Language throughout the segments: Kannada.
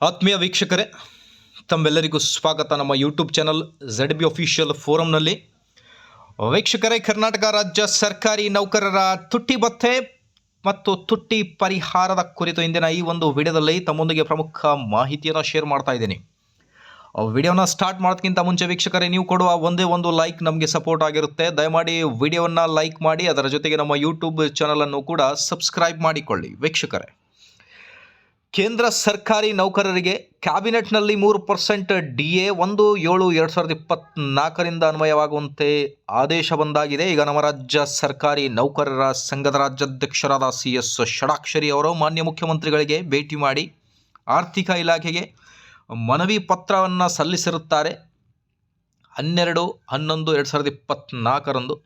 ಆತ್ಮೀಯ ವೀಕ್ಷಕರೇ, ತಮ್ಮೆಲ್ಲರಿಗೂ ಸ್ವಾಗತ ನಮ್ಮ YouTube channel Z B official ಫೋರಂನಲ್ಲಿ ವೀಕ್ಷಕರೇ, ಕರ್ನಾಟಕ ರಾಜ್ಯ ಸರ್ಕಾರಿ ನೌಕರರ ತುಟ್ಟಿ ಭತ್ತೆ ಮತ್ತು ತುಟ್ಟಿ ಪರಿಹಾರದ ಕುರಿತು ಇಂದಿನ ಈ ಒಂದು ವಿಡಿಯೋದಲ್ಲಿ ತಮ್ಮೊಂದಿಗೆ ಪ್ರಮುಖ ಮಾಹಿತಿಯನ್ನು ಶೇರ್ ಮಾಡ್ತಾ ಇದ್ದೀನಿ. ವಿಡಿಯೋನ ಸ್ಟಾರ್ಟ್ ಮಾಡೋದಕ್ಕಿಂತ ಮುಂಚೆ ವೀಕ್ಷಕರೇ, ನೀವು ಕೊಡುವ ಒಂದೇ ಒಂದು ಲೈಕ್ ನಮಗೆ ಸಪೋರ್ಟ್ ಆಗಿರುತ್ತೆ. ದಯಮಾಡಿ ವಿಡಿಯೋವನ್ನು ಲೈಕ್ ಮಾಡಿ, ಅದರ ಜೊತೆಗೆ ನಮ್ಮ ಯೂಟ್ಯೂಬ್ ಚಾನಲನ್ನು ಕೂಡ ಸಬ್ಸ್ಕ್ರೈಬ್ ಮಾಡಿಕೊಳ್ಳಿ ವೀಕ್ಷಕರೇ. ಕೇಂದ್ರ ಸರ್ಕಾರಿ ನೌಕರರಿಗೆ ಕ್ಯಾಬಿನೆಟ್ನಲ್ಲಿ ಮೂರು ಪರ್ಸೆಂಟ್ ಡಿ ಎ ಒಂದು, ಏಳು, ಎರಡು ಸಾವಿರದ ಇಪ್ಪತ್ನಾಲ್ಕರಿಂದ ಅನ್ವಯವಾಗುವಂತೆ ಆದೇಶ ಬಂದಾಗಿದೆ. ಈಗ ನಮ್ಮ ರಾಜ್ಯ ಸರ್ಕಾರಿ ನೌಕರರ ಸಂಘದ ರಾಜ್ಯಾಧ್ಯಕ್ಷರಾದ ಸಿ ಎಸ್ ಷಡಾಕ್ಷರಿ ಅವರು ಮಾನ್ಯ ಮುಖ್ಯಮಂತ್ರಿಗಳಿಗೆ ಭೇಟಿ ಮಾಡಿ ಆರ್ಥಿಕ ಇಲಾಖೆಗೆ ಮನವಿ ಪತ್ರವನ್ನು ಸಲ್ಲಿಸಿರುತ್ತಾರೆ. ಹನ್ನೆರಡು, ಹನ್ನೊಂದು, ಎರಡು ಸಾವಿರದ ಇಪ್ಪತ್ತ್ನಾಲ್ಕರಂದು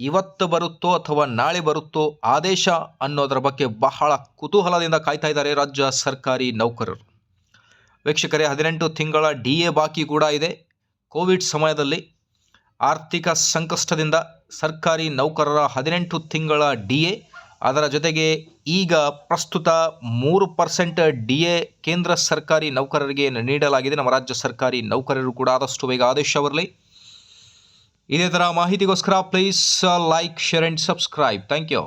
ಇವತ್ತು ಬರುತ್ತೋ ಅಥವಾ ನಾಳೆ ಬರುತ್ತೋ ಆದೇಶ ಅನ್ನೋದರ ಬಗ್ಗೆ ಬಹಳ ಕುತೂಹಲದಿಂದ ಕಾಯ್ತಾ ಇದ್ದಾರೆ ರಾಜ್ಯ ಸರ್ಕಾರಿ ನೌಕರರು. ವೀಕ್ಷಕರೇ, ಹದಿನೆಂಟು ತಿಂಗಳ ಡಿ ಎ ಬಾಕಿ ಕೂಡ ಇದೆ. ಕೋವಿಡ್ ಸಮಯದಲ್ಲಿ ಆರ್ಥಿಕ ಸಂಕಷ್ಟದಿಂದ ಸರ್ಕಾರಿ ನೌಕರರ ಹದಿನೆಂಟು ತಿಂಗಳ ಡಿ ಎ, ಅದರ ಜೊತೆಗೆ ಈಗ ಪ್ರಸ್ತುತ ಮೂರು ಪರ್ಸೆಂಟ್ ಡಿ ಎ ಕೇಂದ್ರ ಸರ್ಕಾರಿ ನೌಕರರಿಗೆ ನೀಡಲಾಗಿದೆ. ನಮ್ಮ ರಾಜ್ಯ ಸರ್ಕಾರಿ ನೌಕರರು ಕೂಡ ಆದಷ್ಟು ಬೇಗ ಆದೇಶ ಬರಲಿ. ಇದೇ ಥರ ಮಾಹಿತಿಗೋಸ್ಕರ please like share and subscribe thank you